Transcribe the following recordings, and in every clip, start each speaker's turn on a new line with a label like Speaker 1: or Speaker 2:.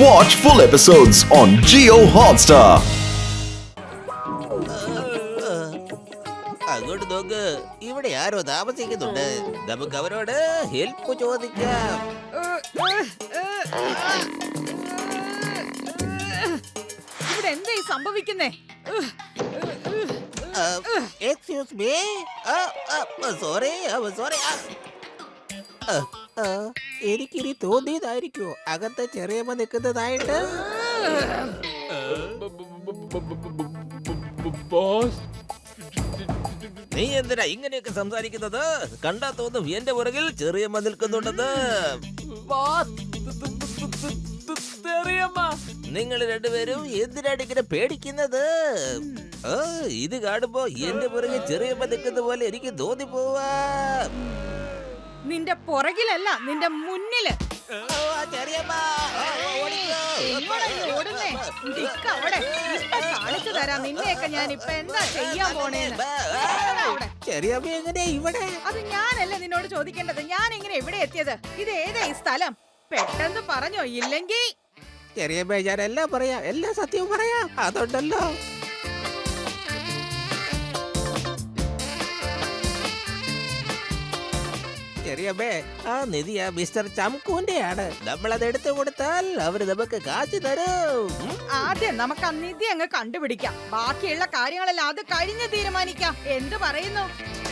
Speaker 1: Watch full episodes on Geo Hotstar.
Speaker 2: അങ്ങോട്ട് നോക്ക്. ഇവിടെ ആരോ താമസിക്കുന്നുണ്ട്. നമുക്ക് അവരോട് ഹെൽപ്പ് ചോദിക്കാം.
Speaker 3: ഇവിടെ എന്തായി സംഭവിക്കുന്നേ?
Speaker 2: എക്സ്ക്യൂസ് മീ സോറി സോറി എനിക്കിനി തോന്നിയതായിരിക്കുമോ അകത്ത് ചെറിയമ്മ നിൽക്കുന്നതായിട്ട്?
Speaker 4: ബോസ്.
Speaker 2: നീ എന്തിനാ ഇങ്ങനെയൊക്കെ സംസാരിക്കുന്നത്? കണ്ടാ തോന്നും എന്റെ പുറകിൽ ചെറിയമ്മ നിൽക്കുന്നുണ്ടെന്ന്. നിങ്ങൾ രണ്ടുപേരും എന്തിനാണ് ഇങ്ങനെ പേടിക്കുന്നത്? ഇത് കാണുമ്പോ എന്റെ പുറകെ ചെറിയമ്മ നിൽക്കുന്ന പോലെ എനിക്ക് തോന്നിപ്പോവാ.
Speaker 3: നിന്റെ പുറകിലല്ല നിന്റെ മുന്നിൽ. കാണിച്ചു തരാം നിന്നെയൊക്കെ ഞാൻ ഇപ്പൊ എന്താ ചെയ്യാൻ പോണേന്ന്. അവിടെ.
Speaker 2: ചെറിയമ്മ എങ്ങനെയാ ഇവിടെ?
Speaker 3: അത് ഞാനല്ല നിന്നോട് ചോദിക്കേണ്ടത്. ഞാൻ എങ്ങനെ എവിടെ എത്തിയത്? ഇത് ഏതാ ഈ സ്ഥലം? പെട്ടെന്ന് പറഞ്ഞോ ഇല്ലെങ്കിൽ
Speaker 2: ചെറിയമ്മ ഞാൻ എല്ലാം പറയാം. എല്ലാം സത്യവും പറയാം. അതുണ്ടല്ലോ. ചെറിയമ്മേ ആ നിധി ആ മിസ്റ്റർ നമ്മൾ നമ്മളത് എടുത്തു കൊടുത്താൽ അവർ നമുക്ക് കാശ് തരും
Speaker 3: ആദ്യം നമുക്ക് ആ നിധി അങ്ങ് കണ്ടുപിടിക്കാം ബാക്കിയുള്ള കാര്യങ്ങളെല്ലാം അത് കഴിഞ്ഞ് തീരുമാനിക്കാം എന്ത് പറയുന്നു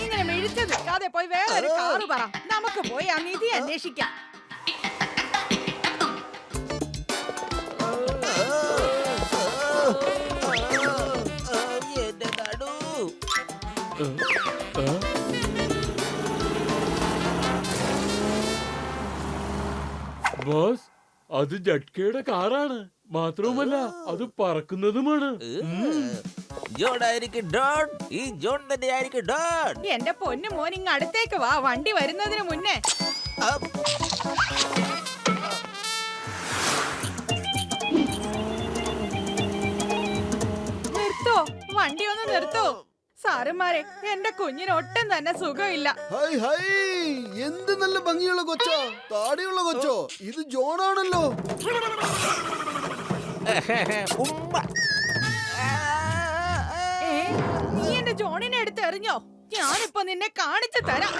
Speaker 3: ഇങ്ങനെ മിഴിച്ചു നിൽക്കാതെ പോയി വേറൊരു കാറ് പറ നമുക്ക് പോയി ആ നിധി അന്വേഷിക്കാം
Speaker 2: എന്റെ നടു
Speaker 4: ബോസ് അത് ജഡ്കയുടെ കാറാണ്. മാത്രവുമല്ല അത് പറക്കുന്നതുമാണ്.
Speaker 3: എന്റെ പൊന്നു മോൻ ഇങ്ങ് അടുത്തേക്ക് വാ. വണ്ടി വരുന്നതിന് മുന്നേ. നിർത്തോ. വണ്ടി ഒന്ന് നിർത്തോ. സാറുമാരെ എന്റെ കുഞ്ഞിന് ഒട്ടും തന്നെ സുഖമില്ല.
Speaker 5: ഹൈ ഹൈ എന്ത് നല്ല ഭംഗിയുള്ള കൊച്ചോ? താടിയുള്ള കൊച്ചോ? ഇത് ജോണാണല്ലോ.
Speaker 2: ഉമ്മ.
Speaker 3: ഏ നീ എന്റെ ജോണിനെ എടുത്തെറിഞ്ഞോ? ഞാനിപ്പോ നിന്നെ കാണിച്ചു തരാം.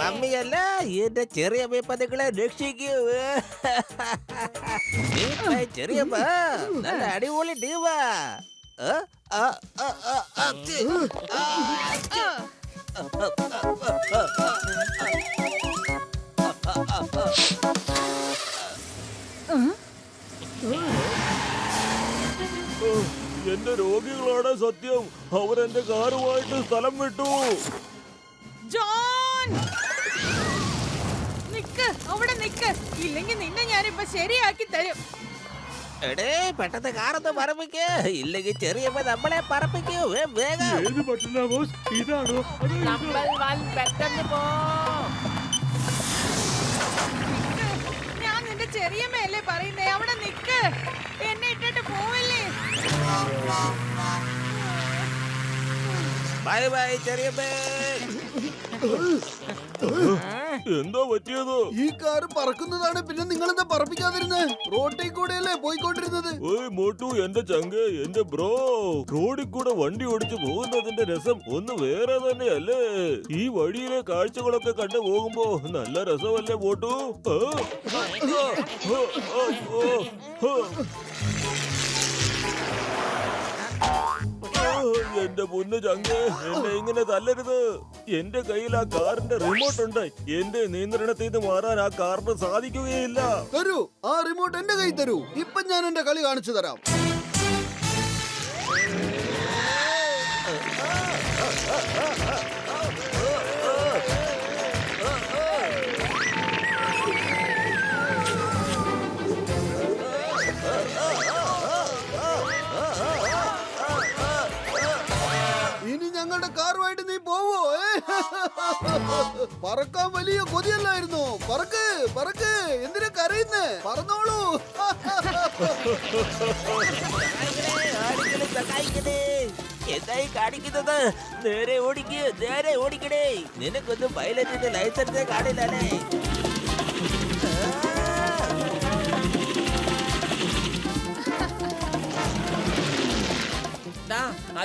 Speaker 2: മമ്മിയല്ല എന്റെ ചെറിയ പതുക്കളെ രക്ഷിക്കൂ. ചെറിയ ചെറിയമ്മ നല്ല അടിപൊളി ടീമാ. ആ, ആ, ആ, ആ, ആ,
Speaker 4: എന്റെ രോഗികളാണ് സത്യം. അവരെന്റെ കാറുമായിട്ട് സ്ഥലം വിട്ടു.
Speaker 3: ജോൺ! നിക്ക് അവിടെ നിക്ക്. ഇല്ലെങ്കിൽ നിന്നെ ഞാനിപ്പോ ശരിയാക്കി തരും.
Speaker 2: എടേ പെട്ടെന്ന് കാറൊന്ന് പറപ്പിക്ക് ഇല്ലെങ്കിൽ നമ്മളെ പറപ്പിക്കൂ വേഗം.
Speaker 4: ഏത് പറ്റില്ല ബോസ്. ഇതാണോ? അതോ ഇതോ?
Speaker 3: ഞാൻ നിന്റെ ചെറിയമ്മയല്ലേ പറയുന്നേ? അവിടെ
Speaker 2: ബൈ ബൈ ചെറിയമ്മേ.
Speaker 4: എന്താ പറ്റിയത്?
Speaker 5: ഈ കാർ പറക്കുന്നതാണ് പിന്നെ നിങ്ങൾ എന്താ പറപ്പിക്കാതിരുന്നത് റോട്ടിൽ കൂടെയല്ലേ പോയിക്കൊണ്ടിരുന്നത്?
Speaker 4: ഓയ് മോട്ടു എന്റെ ചങ്ക് എന്റെ ബ്രോ. റോഡിൽ കൂടെ വണ്ടി ഓടിച്ചു പോകുന്നതിന്റെ രസം ഒന്ന് വേറെ തന്നെയല്ലേ? ഈ വഴിയിലെ കാഴ്ചകളൊക്കെ കണ്ടു പോകുമ്പോ നല്ല രസമല്ലേ മോട്ടു? ആ? എന്റെ പൊന്ന് ചങ്ങ്. എന്നെ ഇങ്ങനെ തല്ലരുത്. എന്റെ കയ്യിൽ ആ കാറിന്റെ റിമോട്ട് ഉണ്ട്. എന്റെ നിയന്ത്രണത്തിൽ നിന്ന് മാറാൻ ആ കാറിന് സാധിക്കുകയില്ല.
Speaker 5: തരൂ. ആ റിമോട്ട് എന്റെ കൈ തരൂ. ഇപ്പൊ ഞാൻ എന്റെ കളി കാണിച്ചു തരാം. ആ, പറക്കാൻ വലിയ കൊതിയല്ലായിരുന്നു. പറക്ക് പറക്ക്. എന്തിനാ കരയുന്നേ?
Speaker 2: സഹായിക്കണേ. എന്തായി കാണിക്കുന്നത്? നേരെ ഓടിക്ക് നേരെ ഓടിക്കണേ നിനക്കൊന്നും പൈലറ്റിന്റെ ലൈസൻസേ കാണില്ലല്ലേ?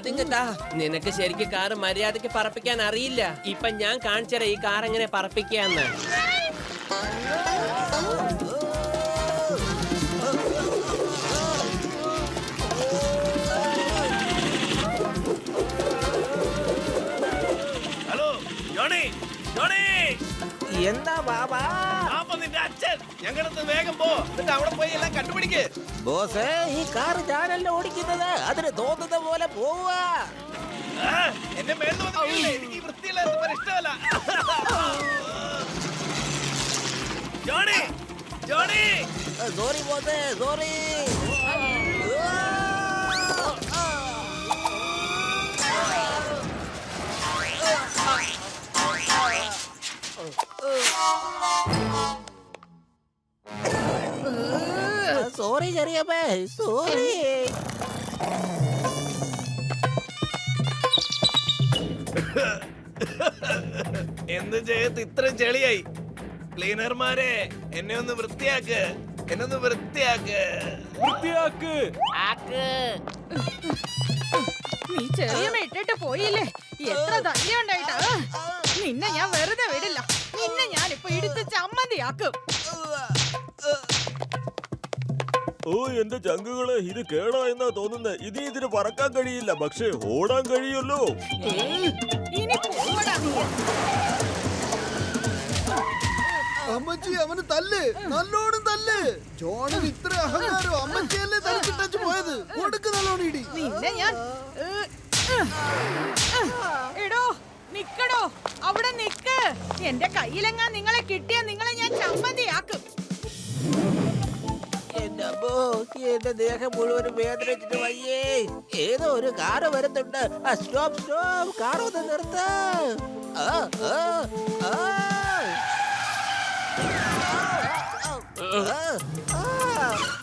Speaker 6: കേട്ടാ നിനക്ക് ശരിക്കും കാറ് മര്യാദയ്ക്ക് പറപ്പിക്കാൻ അറിയില്ല. ഇപ്പൊ ഞാൻ കാണിച്ചര ഈ കാർ എങ്ങനെ പറപ്പിക്കാന്ന്.
Speaker 7: Hello Johnny Johnny.
Speaker 2: എന്താ ബാബാ?
Speaker 7: നിന്റെ അച്ഛൻ. ഞങ്ങളുടെ വേഗം പോ. എന്നിട്ട് അവിടെ പോയി എല്ലാം കണ്ടുപിടിക്ക്.
Speaker 2: ബോസേ ഈ കാർ ഞാനല്ല ഓടിക്കുന്നത്? അതിന് തോന്നുന്ന പോലെ പോവാ.
Speaker 7: ആ, എന്നെ മേളിൽ വന്ന് വീഴില്ലേ? എനിക്ക് ഈ വൃത്തിയില്ലാത്ത പണി ഇഷ്ടമല്ല. ജോണി ജോണി.
Speaker 2: സോറി ബോസേ സോറി. സോറി ചെറിയപ്പേ സോറി
Speaker 7: എന്ത് ചെയ്യത്ത് ഇത്രയും ചെളിയായി? ക്ലീനർമാരെ എന്നെ ഒന്ന് വൃത്തിയാക്ക്. എന്നെ ഒന്ന് വൃത്തിയാക്ക്.
Speaker 4: വൃത്തിയാക്ക്.
Speaker 3: നീ ചെറിയ ഇട്ടിട്ട് പോയില്ലേ? എത്ര ധൈര്യണ്ടായിട്ടാ നിന്നെ ഞാൻ വെറുതെ വിടില്ല. നിന്നെ ഞാനിപ്പോ ഇപ്പൊ ഇടിച്ച് ചമ്മന്തിയാക്കും.
Speaker 4: ഓ എന്റെ ചങ്കുകൾ ഇത് കേടാ എന്നാ തോന്നുന്നത് ഇനി ഇതിന് പറക്കാൻ കഴിയില്ല പക്ഷേ ഓടാൻ കഴിയുമല്ലോ.
Speaker 3: ഇനി പോവടാ നീ.
Speaker 5: അമ്മച്ചി അവന് തല്ല്. നല്ലോണം തല്ല്. ജോണിന് ഇത്ര അഹങ്കാരം അമ്മച്ചിയല്ലേ തലച്ചിട്ടു പോയത്? കൊടുക്ക് നല്ലോണം ഇടി.
Speaker 3: നിന്നെ ഞാൻ. എടോ നിക്കടോ. അവിടെ നിക്ക്. എന്റെ കയ്യിലെങ്ങാൻ നിങ്ങളെ കിട്ടിയാ നിങ്ങളെ ഞാൻ ചമ്മന്തിയാക്കും.
Speaker 2: എന്റെ അമ്മോ എന്റെ ദേഹം മുഴുവനും വേദനിച്ചിട്ട് വയ്യേ. ഏതോ ഒരു കാറ് വരുന്നുണ്ട്. ആ സ്റ്റോപ്പ് സ്റ്റോപ്പ്. കാർ ഒന്ന് നിർത്ത. ആ, ആ, ആ. ആ, ആ, ആ.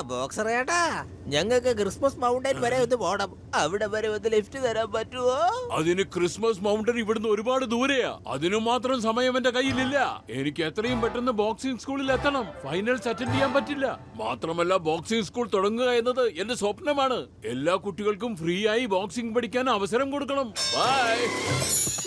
Speaker 2: ബോക്സർ ഏട്ടാ. ഞങ്ങൾക്ക് ക്രിസ്മസ് മൗണ്ടൻ വരെ ഒന്ന് പോണം. അവിടെ വരെ ഒന്ന് ലിഫ്റ്റ് തരാൻ പറ്റുമോ
Speaker 8: അതിന് ക്രിസ്മസ് മൗണ്ടൻ ഇവിടുന്ന് ഒരുപാട് ദൂരെയാ. അതിനു മാത്രം സമയം എന്റെ കയ്യിലില്ല. എനിക്ക് എത്രയും പെട്ടെന്ന് ബോക്സിംഗ് സ്കൂളിൽ എത്തണം. ഫൈനൽസ് അറ്റൻഡ് ചെയ്യാൻ പറ്റില്ല. മാത്രമല്ല ബോക്സിംഗ് സ്കൂൾ തുടങ്ങുക എന്നത് എന്റെ സ്വപ്നമാണ്. എല്ലാ കുട്ടികൾക്കും ഫ്രീ ആയി ബോക്സിംഗ് പഠിക്കാൻ അവസരം കൊടുക്കണം. ബൈ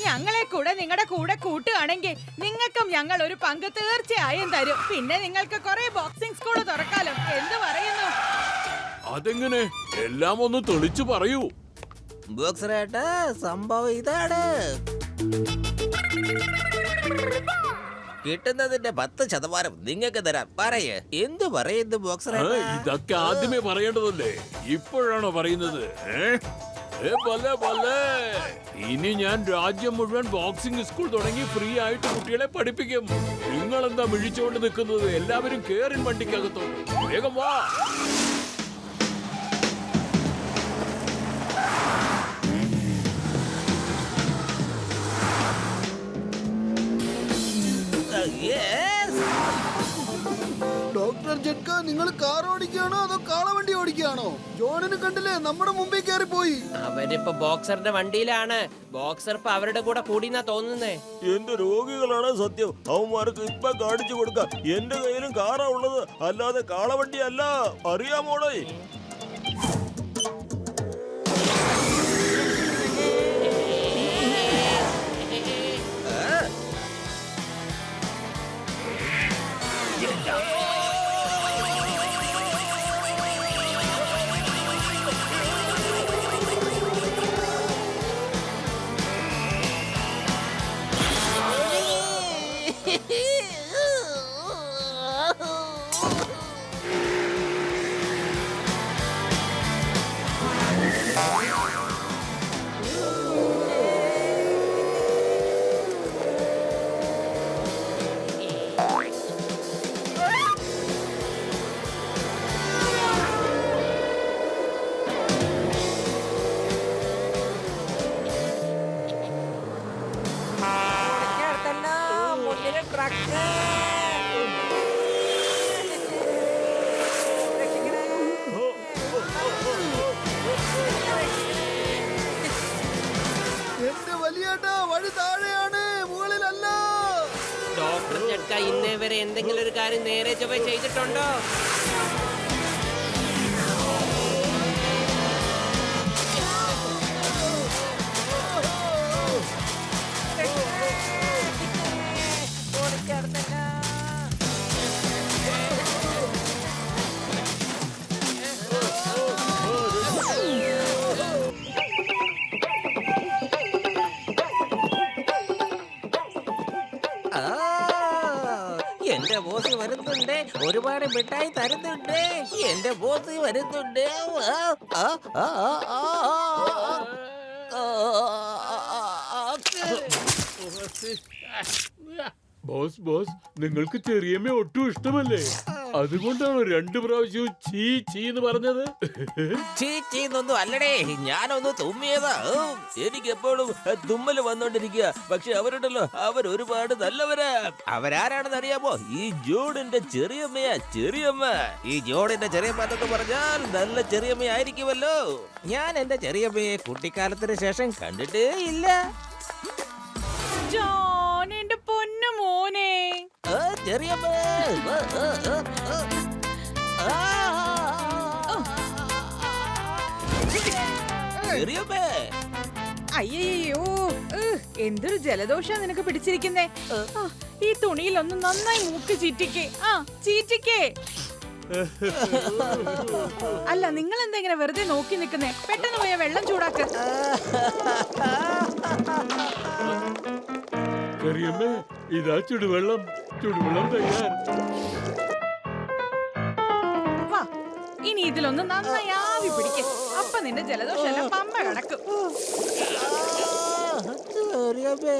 Speaker 3: ഞങ്ങളെ കൂടെ നിങ്ങളുടെ കൂടെ കൂട്ടുകയാണെങ്കിൽ നിങ്ങൾക്കും ഞങ്ങൾ ഒരു പങ്ക് തീർച്ചയായും തരും. പിന്നെ നിങ്ങൾക്ക് കുറെ ബോക്സിംഗ് സ്കൂൾ തുറക്കാലോ. എന്ത് പറയുന്നു.
Speaker 8: അതെങ്ങനെ? എല്ലാം ഒന്ന് തെളിച്ചു പറയൂ.
Speaker 2: ബോക്സറേട്ട സംഭവം ഇതാണ്. കിട്ടുന്നതിന്റെ പത്ത് ശതമാനം നിങ്ങൾക്ക് തരാം. പറയേ. എന്ത് പറയുന്നു ബോക്സറേട്ട
Speaker 8: ഇതൊക്കെ ആദ്യമേ പറയേണ്ടതല്ലേ? ഇപ്പോഴാണോ പറയുന്നത്? ഏ? ഇനി ഞാൻ രാജ്യം മുഴുവൻ ബോക്സിംഗ് സ്കൂൾ തുടങ്ങി ഫ്രീ ആയിട്ട് കുട്ടികളെ പഠിപ്പിക്കും. നിങ്ങൾ എന്താ മിഴിച്ചുകൊണ്ട് നിൽക്കുന്നത്? എല്ലാവരും കേറിൻ വണ്ടിക്കകത്തോട്ട് വേഗം വാ.
Speaker 2: Yes.
Speaker 5: ജഡ്ക നിങ്ങൾ കാർ ഓടിക്കുകയാണോ അതോ കാളവണ്ടി ഓടിക്കുകയാണോ? ജോണിന് കണ്ടില്ലേ നമ്മുടെ മുമ്പിൽ കയറി പോയി
Speaker 6: അവരിപ്പോ ബോക്സറിന്റെ വണ്ടിയിലാണ്. ബോക്സർ ഇപ്പൊ അവരുടെ കൂടെ കൂടിന്നാ തോന്നുന്നേ.
Speaker 4: എന്റെ രോഗികളാണ് സത്യം? അവന്മാർക്ക് ഇപ്പൊ കാണിച്ചു കൊടുക്കാം. എന്റെ കയ്യിലും കാറാ ഉള്ളത്. അല്ലാതെ കാളവണ്ടി അല്ല അറിയാമോളെ
Speaker 6: ട്രക്ക് എന്റെ വലിയേട്ടാ വഴി താഴെയാണ് മുകളിലല്ല. ഡോക്ടർ ചട്ട ഇന്നേ വരെ എന്തെങ്കിലും ഒരു കാര്യം നേരെ ചൊവ്വ ചെയ്തിട്ടുണ്ടോ?
Speaker 2: ഒരുപാട് മിഠായി തരുന്നുണ്ട് എന്റെ ബോസ് വരുന്നുണ്ട്
Speaker 8: ബോസ് ബോസ് നിങ്ങൾക്ക് ചെറിയമ്മ ഒട്ടും ഇഷ്ടമല്ലേ അതുകൊണ്ടാണോ രണ്ടു പ്രാവശ്യവും ചീ ചീ എന്ന് പറഞ്ഞത്?
Speaker 2: ചീ ചീന്നൊന്നും അല്ലടേ. ഞാനൊന്ന് തുമ്മിയതാ. എനിക്ക് എപ്പോഴും തുമ്മൽ വന്നോണ്ടിരിക്കുക. പക്ഷെ അവരുണ്ടല്ലോ അവർ ഒരുപാട് നല്ലവരാ. അവരാരാണെന്ന് അറിയാമോ? ഈ ജോഡിന്റെ ചെറിയമ്മയാ ചെറിയമ്മ. ഈ ജോഡിന്റെ ചെറിയമ്മ എന്നൊക്കെ പറഞ്ഞാൽ നല്ല ചെറിയമ്മ ആയിരിക്കുമല്ലോ ഞാൻ എന്റെ ചെറിയമ്മയെ കുട്ടിക്കാലത്തിന് ശേഷം കണ്ടിട്ടേ ഇല്ല.
Speaker 3: പൊന്നു മോനെ.
Speaker 2: ആ, ചെറിയമ്മ ആ, ആ, ആ, ആ. ആ. ചെറിയമ്മേ
Speaker 3: അയ്യോ എന്തൊരു ജലദോഷ നിനക്ക് പിടിച്ചിരിക്കുന്നേ. ആ, ഈ തുണിയിൽ ഒന്ന് നന്നായി മൂക്ക് ചീറ്റിക്കേ. ആ ചീറ്റിക്കേ. അല്ല നിങ്ങൾ എന്താ ഇങ്ങനെ വെറുതെ നോക്കി നിൽക്കുന്നേ? പെട്ടെന്ന് പോയ വെള്ളം ചൂടാക്ക.
Speaker 8: ചെറിയമ്മ ഇതാ ചുടുവെള്ളം ചുടുവെള്ളം തയ്യാർ.
Speaker 3: വാ ഇനി ഇതിലൊന്ന് നന്നായി ആവി പിടിക്ക്. അപ്പൊ നിന്റെ ജലദോഷം പമ്പ കിടക്കും.
Speaker 2: ചെറിയമ്മേ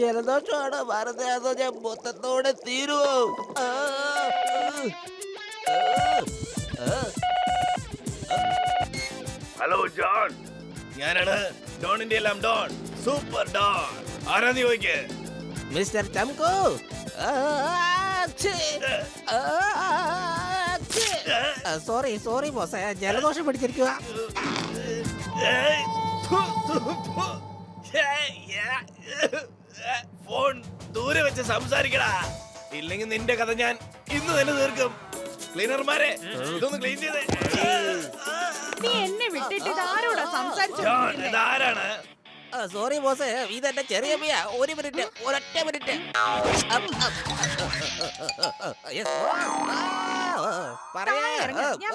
Speaker 2: ജലദോഷമാണോ വെറുതെ അതോ ഞാൻ മൊത്തത്തോടെ തീരുവോ.
Speaker 7: ഹലോ ജോൺ ഞാനാണ് ഡോണിന്റെ എല്ലാം ഡോൺ. Super don. ആരാധി ചോദിക്കേ?
Speaker 2: Mister Chamko. Sorry sorry boss. ജലദോഷം പിടിച്ചിരിക്കുക
Speaker 7: ഫോൺ ദൂരെ വെച്ച് സംസാരിക്കടാ. ഇല്ലെങ്കിൽ നിന്റെ കഥ ഞാൻ ഇന്ന് തന്നെ തീർക്കും. ക്ലീനർമാരെ ഇതൊന്ന് ക്ലീൻ ചെയ്തേ.
Speaker 3: നീ എന്നെ വിട്ടിട്ട് ഇത് ആരോടാ
Speaker 7: ജോൺ
Speaker 3: സംസാരിച്ചു
Speaker 7: ഇതാരാണ്?
Speaker 2: സോറി ബോസേ ചെറിയ പിയ ഒരു മിനിറ്റ് ഒരൊറ്റ മിനിറ്റ്
Speaker 3: ഞാൻ.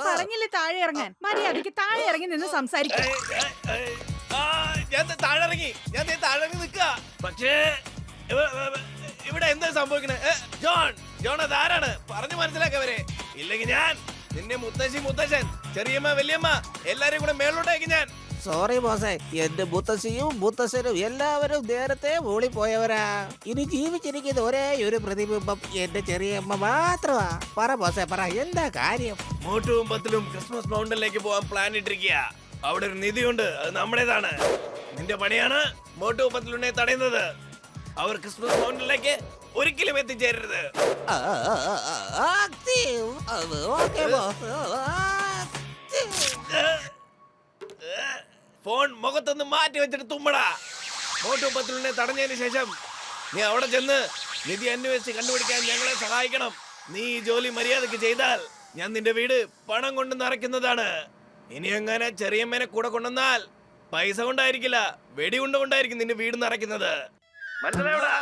Speaker 3: പറഞ്ഞില്ലേ താഴെ ഇറങ്ങാൻ മര്യാദയ്ക്ക് താഴെ ഇറങ്ങി നിന്ന് സംസാരിക്കും
Speaker 7: ഞാൻ താഴെ ഇറങ്ങി ഞാൻ താഴെ ഇറങ്ങി നിൽക്കുക പക്ഷേ ഇവ- ഇവ- ഇവിടെ എന്താ സംഭവിക്കണേ ജോൺ ജോൺ അതാരാണ് പറഞ്ഞു മനസ്സിലാക്കവരെ ഇല്ലെങ്കിൽ ഞാൻ നിന്നെ മുത്തശ്ശി മുത്തശ്ശൻ ചെറിയമ്മ വലിയമ്മ എല്ലാരെയും കൂടെ മേളിലോട്ടേക്ക് ഞാൻ
Speaker 2: സോറി ബോസേ എന്റെ മുത്തശ്ശിയും മുത്തശ്ശനും എല്ലാവരും നേരത്തെ പോയവരാ ഇനി ജീവിച്ചിരിക്കുന്ന ഒരേ ഒരു പ്രതിബിംബം എന്റെ ചെറിയമ്മ മാത്രമാ പറ ബോസേ പറ എന്താ കാര്യം
Speaker 7: മൂട്ടും പത്തിലും ക്രിസ്മസ് മൗണ്ടനിലേക്ക് പോകാൻ പ്ലാൻ ഇട്ടിരിക്കുക അവിടെ ഒരു നിധിയുണ്ട് അത് നമ്മുടേതാണ് നിന്റെ പണിയാണ് മോട്ടു പത്തിലുണ്ടെ തടയുന്നത് അവർ ക്രിസ്മസ് മൗണ്ടനിലേക്ക് ഒരിക്കലും എത്തിച്ചേരരുത്
Speaker 2: ആ, ആ, ആ, ആ, ആ ആ ഓക്കേ ബോസ്
Speaker 7: ഫോൺ മുഖത്തൊന്ന് മാറ്റി വെച്ചിട്ട് തുമ്മടാ. മോട്ടു പത്തിലുണ്ടെ തടഞ്ഞതിന് ശേഷം നീ അവിടെ ചെന്ന് നിധി അന്വേഷിച്ച് കണ്ടുപിടിക്കാൻ ഞങ്ങളെ സഹായിക്കണം. നീ ഈ ജോലി മര്യാദയ്ക്ക് ചെയ്താൽ ഞാൻ നിന്റെ വീട് പണം കൊണ്ട് നിറയ്ക്കുന്നതാണ്. ഇനി എങ്ങനെ ചെറിയമ്മേനെ കൂടെ കൊണ്ടുവന്നാൽ പൈസ കൊണ്ടായിരിക്കില്ല വെടികൊണ്ട് കൊണ്ടായിരിക്കും നിന്റെ വീട് നിറയ്ക്കുന്നത്. മനസ്സിലായോടാ.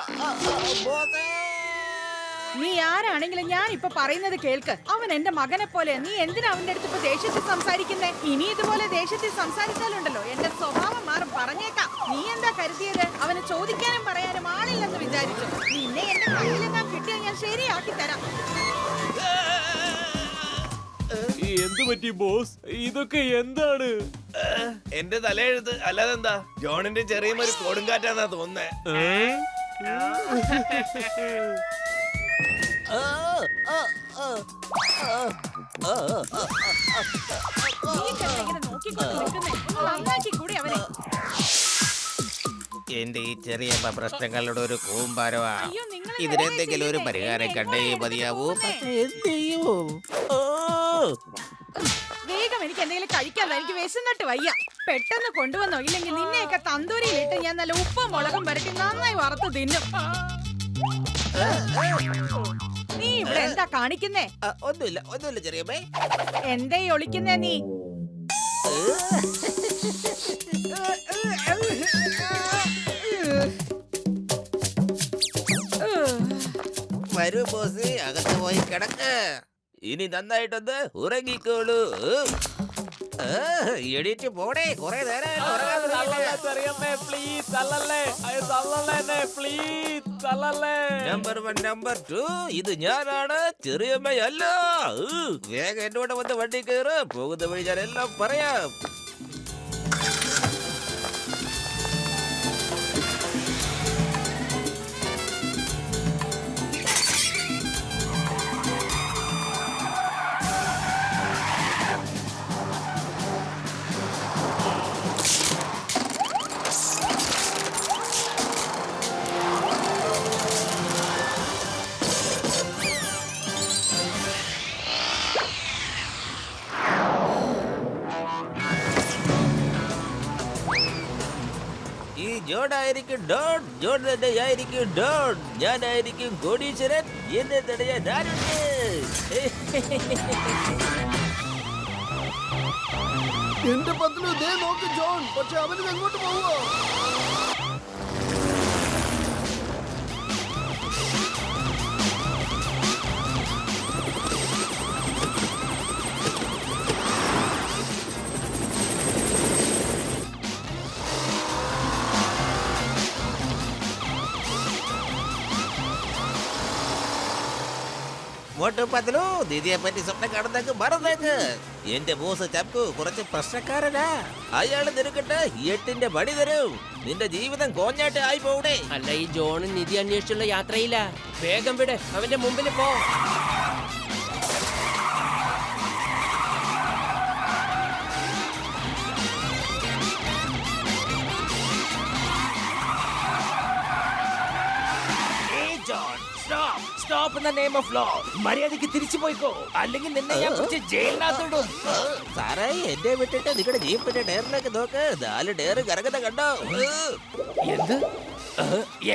Speaker 3: നീ ആരാണെങ്കിലും ഞാൻ ഇപ്പൊ പറയുന്നത് കേൾക്ക്. അവൻ എന്റെ മകനെ പോലെ. നീ എന്തിനാ അവന്റെ അടുത്ത് ഇപ്പൊ ദേഷ്യത്തിൽ സംസാരിക്കുന്നേ? ഇനി ഇതുപോലെ ദേഷ്യത്തിൽ സംസാരിച്ചാലുണ്ടല്ലോ. എന്റെ സ്വഭാവം മാറും. പറഞ്ഞേക്കാം. നീ എന്താ കരുതിയത്? അവന് ചോദിക്കാനും പറയാനും ആളില്ലെന്ന് വിചാരിച്ചു. നിന്നെ എന്റെ കയ്യിലെല്ലാം കിട്ടിയാൽ ഞാൻ ശരിയാക്കി തരാം.
Speaker 4: ഈ എന്ത് പറ്റി ബോസ്? ഇതൊക്കെ എന്താണ്?
Speaker 7: എന്റെ തലയെഴുത്ത് അല്ലാതെ എന്താ ജോണിന്റെ ചെറിയ ഒരു കൊടുങ്കാറ്റാന്നാ തോന്നുന്നേ.
Speaker 2: എന്റെ ഈ ചെറിയ പ്രശ്നങ്ങളുടെ ഒരു
Speaker 3: നിങ്ങൾ
Speaker 2: ഇതിനെന്തെങ്കിലും ഒരു പരിഹാരം? കണ്ടേ മതിയാവൂ.
Speaker 3: വേഗം എനിക്ക് എന്തെങ്കിലും കഴിക്കാൻ എനിക്ക് വിശന്നിട്ട് വയ്യ. പെട്ടെന്ന് കൊണ്ടുവന്നോ? ഇല്ലെങ്കിൽ നിന്നെയൊക്കെ തന്തൂരിയിലിട്ട് ഞാൻ നല്ല ഉപ്പും മുളകും പരട്ടി നന്നായി വറുത്ത് തിന്നും. ഇവിടെ എന്താ കാണിക്കുന്നേ?
Speaker 2: ആ, ഒന്നുമില്ല ഒന്നുമില്ല ചെറിയമ്മേ.
Speaker 3: എന്തേ ഒളിക്കുന്നേ നീ?
Speaker 2: വരൂ ബോസ് അകത്ത് പോയി കിടക്ക്. ഇനി നന്നായിട്ടൊന്ന് ഉറങ്ങിക്കോളൂ. എണീറ്റ് പോടേ കുറെ നേരം നമ്പർ വൺ നമ്പർ ടു ഇത് ഞാനാണ് ചെറിയമ്മയല്ല. വേഗം എന്നോട് വന്ന് വണ്ടി കയറ്. പോകുന്ന വഴി ഞാൻ എല്ലാം പറയാം. ഡോട്ട് ഡോൺ ജോൺ തന്നെ ആയിരിക്കും ഡോൺ. ഞാനായിരിക്കും കോടീശ്വരൻ. എന്നെ തടയാൻ ആരുണ്ട്?
Speaker 5: എന്റെ പത്തിലു ദേ നോക്ക് ജോൺ പക്ഷെ അവന് എങ്ങോട്ട് പോവോ
Speaker 2: മോട്ടു പത്തലു. ദീദിയെ പറ്റി സ്വപ്നം കാണുന്നേക്ക് മറന്നേക്ക്. എന്റെ ബോസ് ചപ്പു കുറച്ച് പ്രശ്നക്കാരനാ. അയാൾ നിനക്കിട്ട് എട്ടിന്റെ പടി തരും. നിന്റെ ജീവിതം കോഞ്ഞാട്ട് ആയി പോകൂടെ
Speaker 6: അല്ല ഈ ജോണും നിധി അന്വേഷിച്ചുള്ള യാത്രയില്ല വേഗം വിട് അവന്റെ മുമ്പിൽ പോ.
Speaker 2: Stop in the name of law മര്യാദയ്ക്ക് തിരിച്ചു പോയിക്കോ. അല്ലെങ്കിൽ നിന്നെ ഞാൻ പിടിച്ച് ജയിലിനകത്തോടും. സാറേ എന്നെ വിട്ടിട്ട് നിങ്ങളുടെ ജീപ്പിന്റെ ടയറിലേക്ക് നോക്ക്. നാല് ടയർ കറങ്ങുന്ന കണ്ടോ? എന്ത്?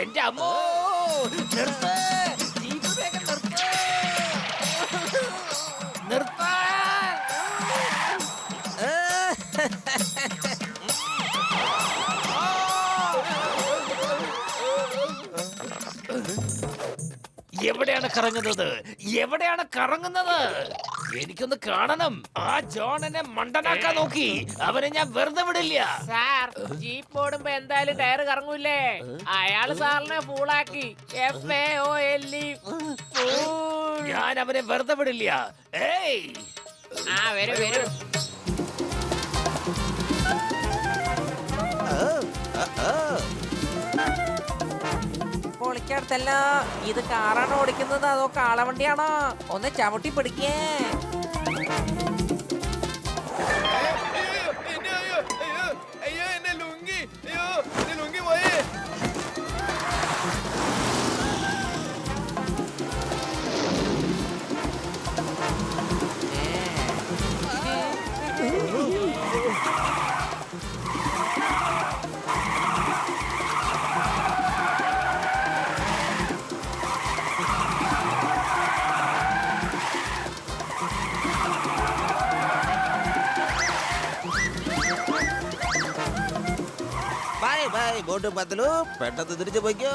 Speaker 2: എന്റെ അമ്മോ നിർത്ത്
Speaker 9: എവിടെയാണ് കറങ്ങുന്നത്? എവിടെയാണ് കറങ്ങുന്നത്? എനിക്കൊന്ന് കാണണം. ആ ജോണനെ എന്നെ മണ്ടനാക്കാൻ നോക്കി. അവനെ ഞാൻ വെറുതെ വിടില്ല.
Speaker 6: സാർ ജീപ്പ് ഓടുമ്പോ എന്തായാലും ടയർ കറങ്ങൂലേ അയാൾ സാറിനെ ഫൂളാക്കി F A O L E
Speaker 9: ഞാൻ അവനെ വെറുതെ വിടില്ല. ഏയ്.
Speaker 6: ആ വരും വരും.
Speaker 10: പൊളിക്കടുത്തല്ല ഇത് കാറാണ് ഓടിക്കുന്നത്? അതോ കാളവണ്ടിയാണോ? ഒന്ന് ചവിട്ടി പിടിക്കേ.
Speaker 2: ബൈ ബോട്ട് പത്തലു പെട്ടെന്ന് തിരിച്ചു പോയിക്കോ.